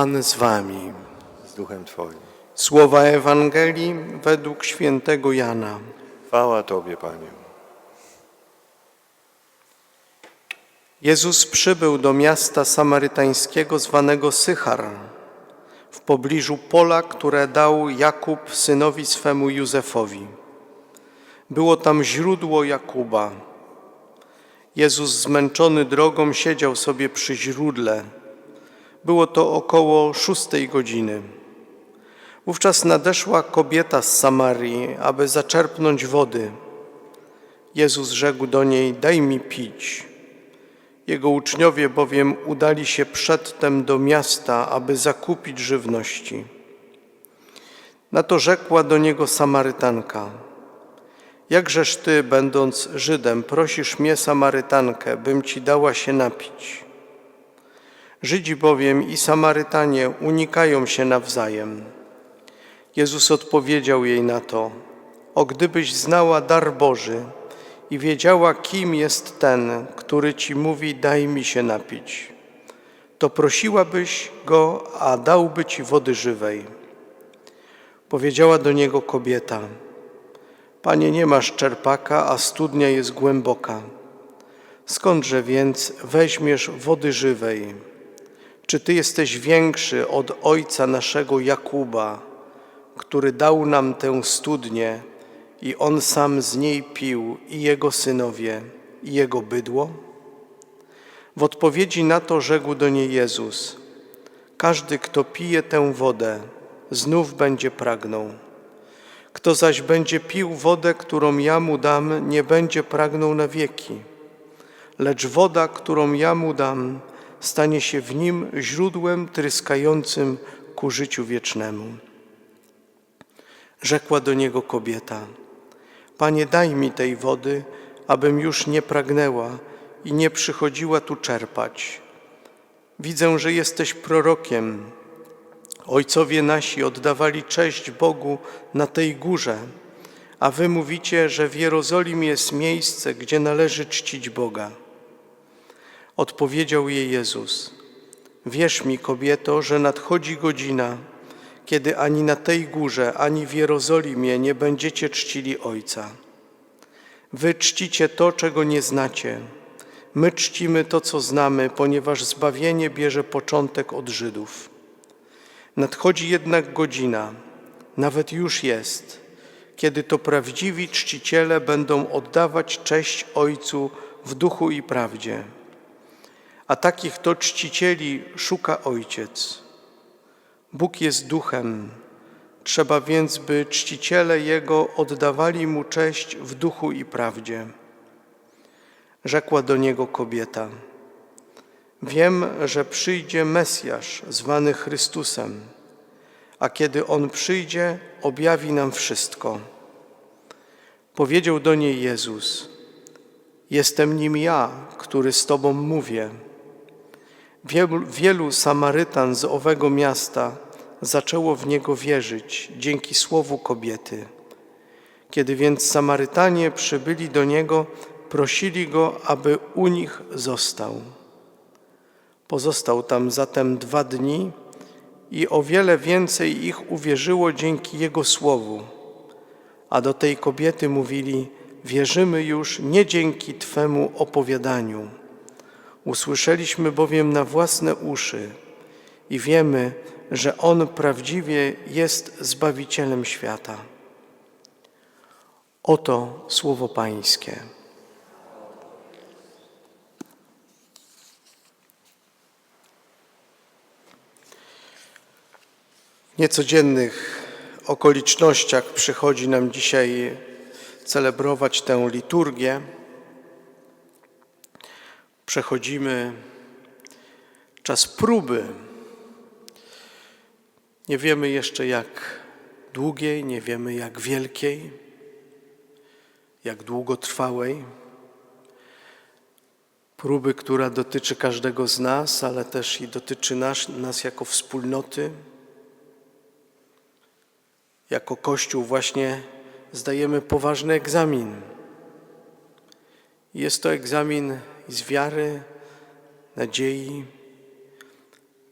Pan z wami. z duchem Twoim. Słowa Ewangelii według świętego Jana. Chwała Tobie, Panie. Jezus przybył do miasta samarytańskiego zwanego Sychar, w pobliżu pola, które dał Jakub synowi swemu Józefowi. Było tam źródło Jakuba. Jezus zmęczony drogą siedział sobie przy źródle. Było to około szóstej godziny. Wówczas nadeszła kobieta z Samarii, aby zaczerpnąć wody. Jezus rzekł do niej: Daj mi pić. Jego uczniowie bowiem udali się przedtem do miasta, aby zakupić żywności. Na to rzekła do niego Samarytanka: Jakżeż ty, będąc Żydem, prosisz mnie, Samarytankę, bym ci dała się napić? Żydzi bowiem i Samarytanie unikają się nawzajem. Jezus odpowiedział jej na to: O gdybyś znała dar Boży i wiedziała, kim jest ten, który ci mówi: Daj mi się napić, to prosiłabyś go, a dałby ci wody żywej. Powiedziała do niego kobieta: Panie, nie masz czerpaka, a studnia jest głęboka. Skądże więc weźmiesz wody żywej? Czy ty jesteś większy od ojca naszego Jakuba, który dał nam tę studnię i on sam z niej pił, i jego synowie, i jego bydło? W odpowiedzi na to rzekł do niej Jezus: Każdy, kto pije tę wodę, znów będzie pragnął. Kto zaś będzie pił wodę, którą ja mu dam, nie będzie pragnął na wieki. Lecz woda, którą ja mu dam, stanie się w nim źródłem tryskającym ku życiu wiecznemu. Rzekła do niego kobieta: Panie, daj mi tej wody, abym już nie pragnęła i nie przychodziła tu czerpać. Widzę, że jesteś prorokiem. Ojcowie nasi oddawali cześć Bogu na tej górze, a wy mówicie, że w Jerozolimie jest miejsce, gdzie należy czcić Boga. Odpowiedział jej Jezus: Wierz mi, kobieto, że nadchodzi godzina, kiedy ani na tej górze, ani w Jerozolimie nie będziecie czcili Ojca. Wy czcicie to, czego nie znacie. My czcimy to, co znamy, ponieważ zbawienie bierze początek od Żydów. Nadchodzi jednak godzina, nawet już jest, kiedy to prawdziwi czciciele będą oddawać cześć Ojcu w duchu i prawdzie. A takich to czcicieli szuka Ojciec. Bóg jest duchem, trzeba więc, by czciciele Jego oddawali Mu cześć w duchu i prawdzie. Rzekła do niego kobieta: Wiem, że przyjdzie Mesjasz, zwany Chrystusem, a kiedy On przyjdzie, objawi nam wszystko. Powiedział do niej Jezus: Jestem nim ja, który z Tobą mówię. Wielu, Samarytan z owego miasta zaczęło w Niego wierzyć dzięki słowu kobiety. Kiedy więc Samarytanie przybyli do Niego, prosili Go, aby u nich został. Pozostał tam zatem dwa dni i o wiele więcej ich uwierzyło dzięki Jego słowu. A do tej kobiety mówili, wierzymy już nie dzięki Twemu opowiadaniu. Usłyszeliśmy bowiem na własne uszy i wiemy, że On prawdziwie jest Zbawicielem świata. Oto słowo Pańskie. W niecodziennych okolicznościach przychodzi nam dzisiaj celebrować tę liturgię. Przechodzimy czas próby. Nie wiemy jeszcze jak długiej, nie wiemy jak wielkiej, jak długotrwałej. Próby, która dotyczy każdego z nas, ale też i dotyczy nas, nas jako wspólnoty. Jako Kościół właśnie zdajemy poważny egzamin. Jest to egzamin i z wiary, nadziei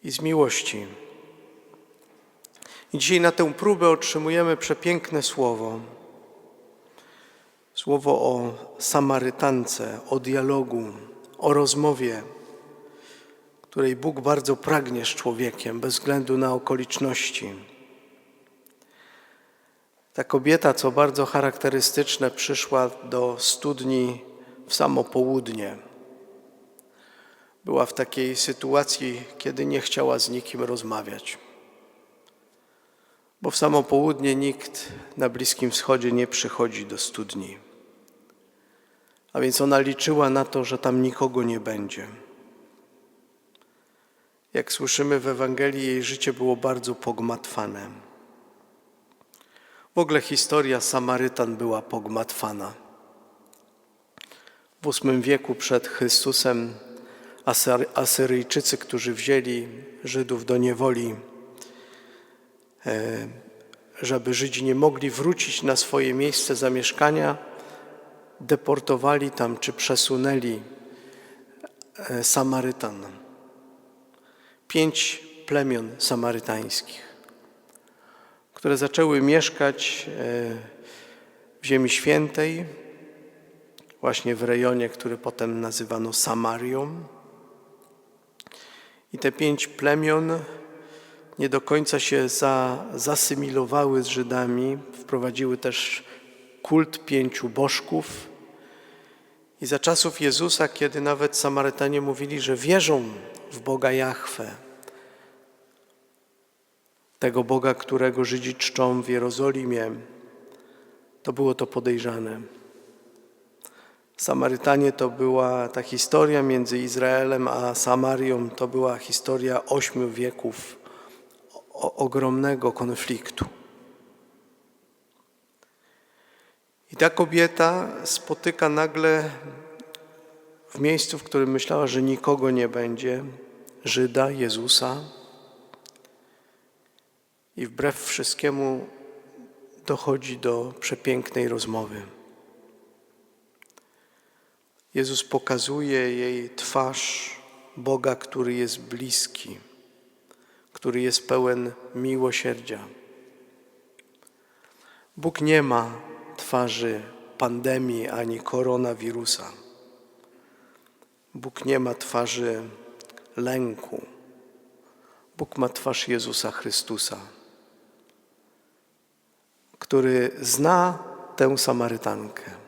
i z miłości. I dzisiaj na tę próbę otrzymujemy przepiękne słowo. Słowo o Samarytance, o dialogu, o rozmowie, której Bóg bardzo pragnie z człowiekiem, bez względu na okoliczności. Ta kobieta, co bardzo charakterystyczne, przyszła do studni w samo południe. Była w takiej sytuacji, kiedy nie chciała z nikim rozmawiać. Bo w samo południe nikt na Bliskim Wschodzie nie przychodzi do studni. A więc ona liczyła na to, że tam nikogo nie będzie. Jak słyszymy w Ewangelii, jej życie było bardzo pogmatwane. W ogóle historia Samarytan była pogmatwana. W VIII wieku przed Chrystusem Asyryjczycy, którzy wzięli Żydów do niewoli, e, żeby Żydzi nie mogli wrócić na swoje miejsce zamieszkania, deportowali tam czy przesunęli e, Samarytan. Pięć plemion samarytańskich, które zaczęły mieszkać e, w Ziemi Świętej, właśnie w rejonie, który potem nazywano Samarią. I te pięć plemion nie do końca się za, zasymilowały z Żydami, wprowadziły też kult pięciu bożków. I za czasów Jezusa, kiedy nawet Samarytanie mówili, że wierzą w Boga Jahwe, tego Boga, którego Żydzi czczą w Jerozolimie, to było to podejrzane. Samarytanie to była ta historia między Izraelem a Samarią, to była historia ośmiu wieków o, ogromnego konfliktu. I ta kobieta spotyka nagle w miejscu, w którym myślała, że nikogo nie będzie, Żyda, Jezusa. I wbrew wszystkiemu dochodzi do przepięknej rozmowy. Jezus pokazuje jej twarz Boga, który jest bliski, który jest pełen miłosierdzia. Bóg nie ma twarzy pandemii ani koronawirusa. Bóg nie ma twarzy lęku. Bóg ma twarz Jezusa Chrystusa, który zna tę Samarytankę.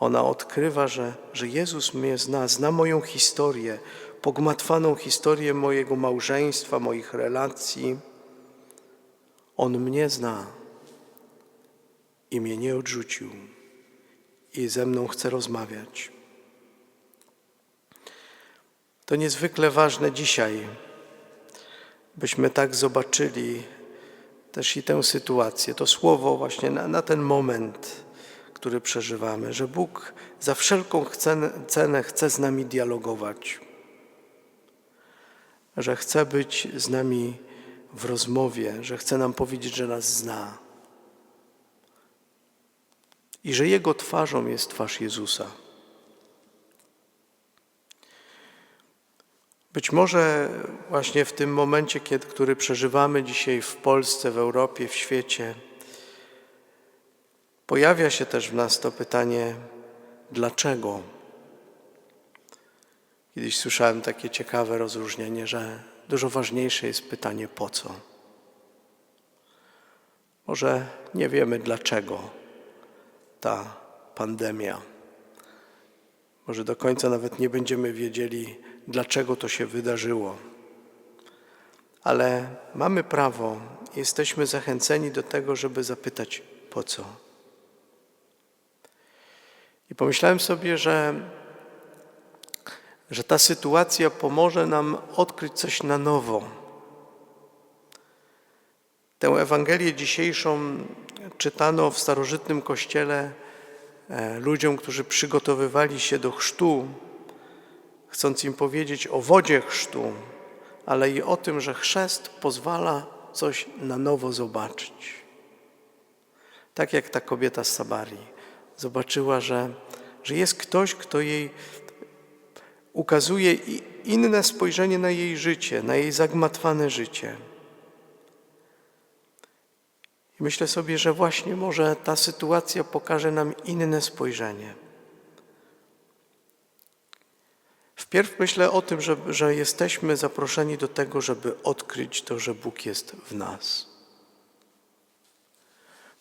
Ona odkrywa, że, że Jezus mnie zna, zna moją historię, pogmatwaną historię mojego małżeństwa, moich relacji. On mnie zna i mnie nie odrzucił i ze mną chce rozmawiać. To niezwykle ważne dzisiaj, byśmy tak zobaczyli też i tę sytuację, to słowo właśnie na, na ten moment, który przeżywamy, że Bóg za wszelką cenę, chce z nami dialogować, że chce być z nami w rozmowie, że chce nam powiedzieć, że nas zna i że Jego twarzą jest twarz Jezusa. Być może właśnie w tym momencie, który przeżywamy dzisiaj w Polsce, w Europie, w świecie, pojawia się też w nas to pytanie, dlaczego? Kiedyś słyszałem takie ciekawe rozróżnienie, że dużo ważniejsze jest pytanie po co. Może nie wiemy dlaczego ta pandemia. Może do końca nawet nie będziemy wiedzieli, dlaczego to się wydarzyło. Ale mamy prawo, jesteśmy zachęceni do tego, żeby zapytać po co. I pomyślałem sobie, że, że ta sytuacja pomoże nam odkryć coś na nowo. Tę Ewangelię dzisiejszą czytano w starożytnym kościele e, ludziom, którzy przygotowywali się do chrztu, chcąc im powiedzieć o wodzie chrztu, ale i o tym, że chrzest pozwala coś na nowo zobaczyć. Tak jak ta kobieta z Sabarii zobaczyła, że, że jest ktoś, kto jej ukazuje inne spojrzenie na jej życie, na jej zagmatwane życie. Myślę sobie, że właśnie może ta sytuacja pokaże nam inne spojrzenie. Wpierw myślę o tym, że, że jesteśmy zaproszeni do tego, żeby odkryć to, że Bóg jest w nas.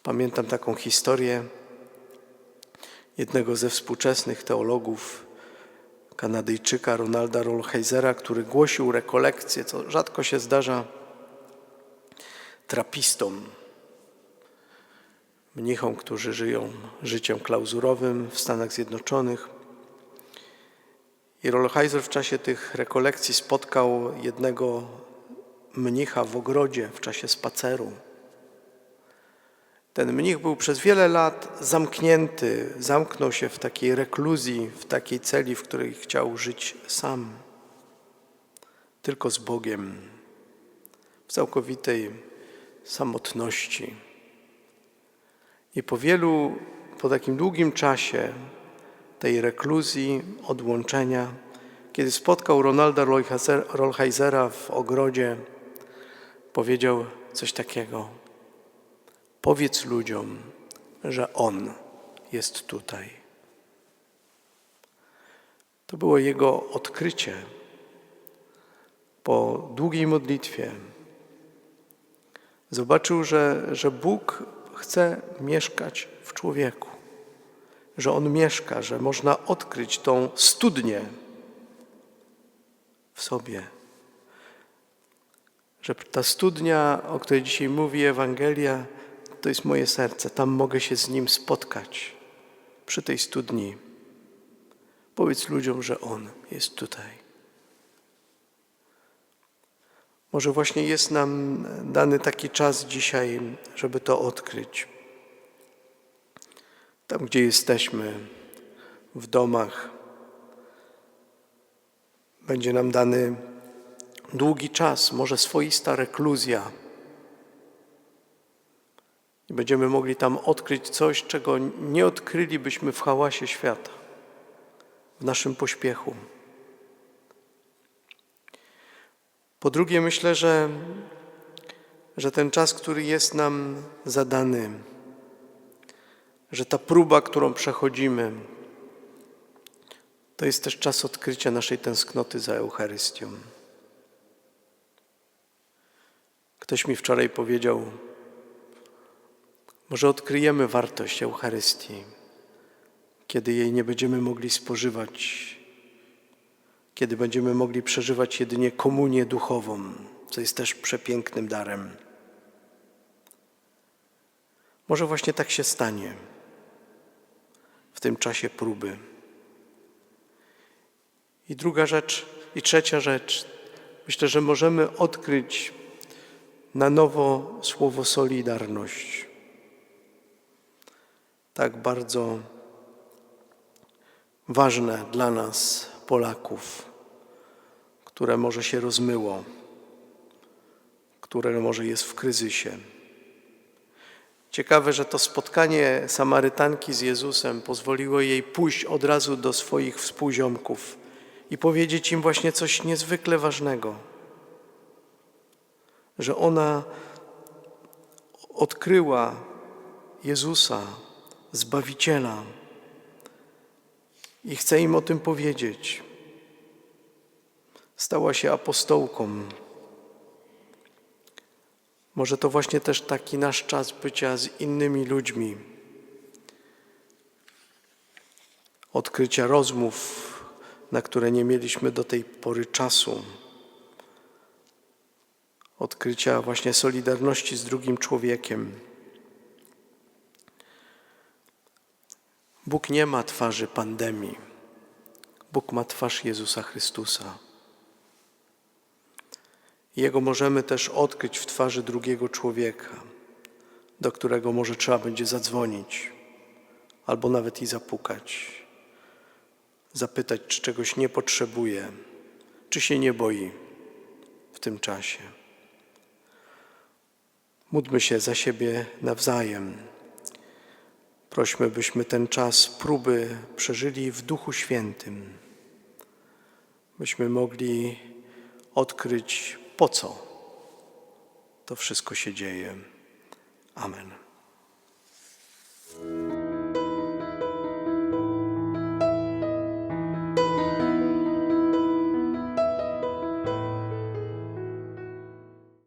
Pamiętam taką historię jednego ze współczesnych teologów, Kanadyjczyka Ronalda Rolheisera, który głosił rekolekcje, co rzadko się zdarza trapistom, mnichom, którzy żyją życiem klauzurowym w Stanach Zjednoczonych. I Rolheiser w czasie tych rekolekcji spotkał jednego mnicha w ogrodzie w czasie spaceru. Ten mnich był przez wiele lat zamknięty, zamknął się w takiej rekluzji, w takiej celi, w której chciał żyć sam, tylko z Bogiem, w całkowitej samotności. I po wielu, po takim długim czasie tej rekluzji, odłączenia, kiedy spotkał Ronalda Rolheisera w ogrodzie, powiedział coś takiego. Powiedz ludziom, że On jest tutaj. To było jego odkrycie po długiej modlitwie. Zobaczył, że, że Bóg chce mieszkać w człowieku, że On mieszka, że można odkryć tą studnię w sobie. Że ta studnia, o której dzisiaj mówi Ewangelia, to jest moje serce. Tam mogę się z Nim spotkać przy tej studni. Powiedz ludziom, że On jest tutaj. Może właśnie jest nam dany taki czas dzisiaj, żeby to odkryć. Tam, gdzie jesteśmy, w domach, będzie nam dany długi czas, może swoista rekluzja. I będziemy mogli tam odkryć coś, czego nie odkrylibyśmy w hałasie świata, w naszym pośpiechu. Po drugie, myślę, że, że ten czas, który jest nam zadany, że ta próba, którą przechodzimy, to jest też czas odkrycia naszej tęsknoty za Eucharystią. Ktoś mi wczoraj powiedział, może odkryjemy wartość Eucharystii, kiedy jej nie będziemy mogli spożywać, kiedy będziemy mogli przeżywać jedynie komunię duchową, co jest też przepięknym darem. Może właśnie tak się stanie w tym czasie próby. I druga rzecz, i trzecia rzecz, myślę, że możemy odkryć na nowo słowo solidarność tak bardzo ważne dla nas, Polaków, które może się rozmyło, które może jest w kryzysie. Ciekawe, że to spotkanie Samarytanki z Jezusem pozwoliło jej pójść od razu do swoich współziomków i powiedzieć im właśnie coś niezwykle ważnego, że ona odkryła Jezusa, Zbawiciela. I chcę im o tym powiedzieć. Stała się apostołką. Może to właśnie też taki nasz czas bycia z innymi ludźmi, odkrycia rozmów, na które nie mieliśmy do tej pory czasu, odkrycia właśnie solidarności z drugim człowiekiem. Bóg nie ma twarzy pandemii. Bóg ma twarz Jezusa Chrystusa. Jego możemy też odkryć w twarzy drugiego człowieka, do którego może trzeba będzie zadzwonić albo nawet i zapukać, zapytać, czy czegoś nie potrzebuje, czy się nie boi w tym czasie. Módlmy się za siebie nawzajem. Prośmy, byśmy ten czas próby przeżyli w Duchu Świętym, byśmy mogli odkryć, po co to wszystko się dzieje. Amen.